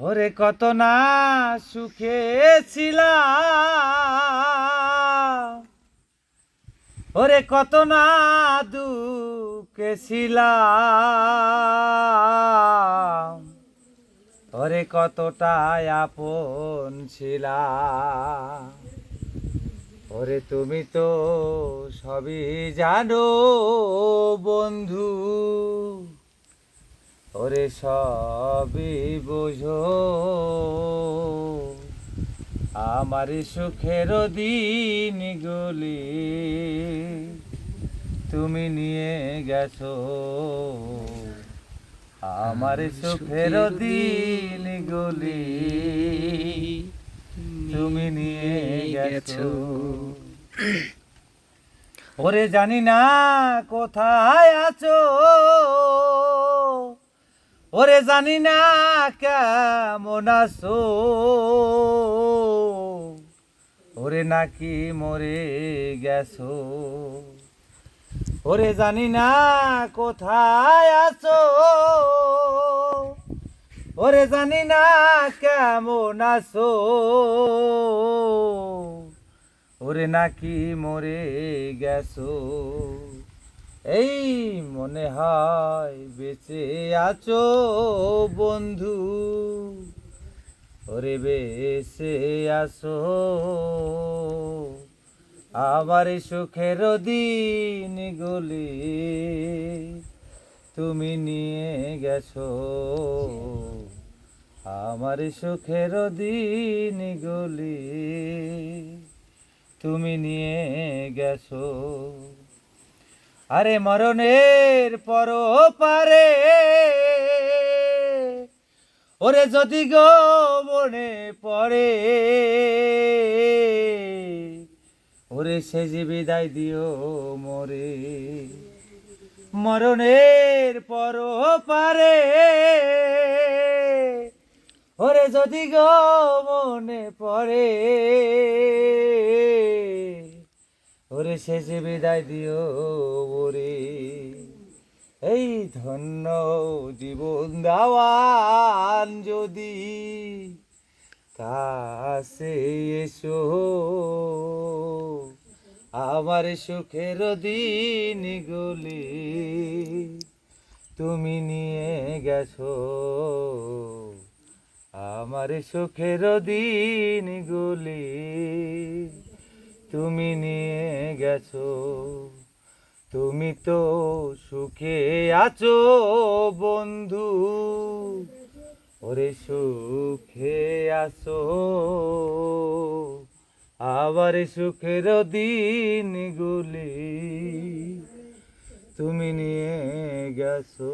ওরে কত না সুখে ছিলাম। ওরে কত না দুঃখে ছিলাম। ওরে কতটা আপন ছিলাম। ওরে তুমি তো সবই জানো বন্ধু। ওরে সবই বোঝো। আমার সুখের দিন গুলি তুমি নিয়ে গেছো। আমার সুখের দিন গুলি তুমি নিয়ে গেছো। ওরে জানি না কোথায় আছো। ওরে জানি না কেমন আছো। ওরে নাকি মরে গেছো। ওরে জানি না কোথায় আছো। ওরে জানি না কেমন আছো। ওরে নাকি মরে গেছো। এই মনে হয় বেঁচে আছো বন্ধু। ওরে বেঁচে আসো আমার সুখের দিন গলি তুমি নিয়ে গেছো। আমার সুখের দিন গলি তুমি নিয়ে গেছো। আরে মরণের পর পারে ওরে যদি গো মনে পড়ে, ওরে সে যে বিদায় দিও মরে। মরণের পর পারে ওরে যদি গো মনে পড়ে ওরে শেষে বিদায় দিও ওরে। এই ধন্য জীবন দাওয়ান যদি কাছে এসো। আমার সুখের দিন গুলি তুমি নিয়ে গেছো। আমার সুখের দিন গুলি তুমি নিয়ে গেছো, তুমি তো সুখে আছো বন্ধু। ওরে সুখে আছো, আবার সুখের দিন গুলি তুমি নিয়ে গেছো।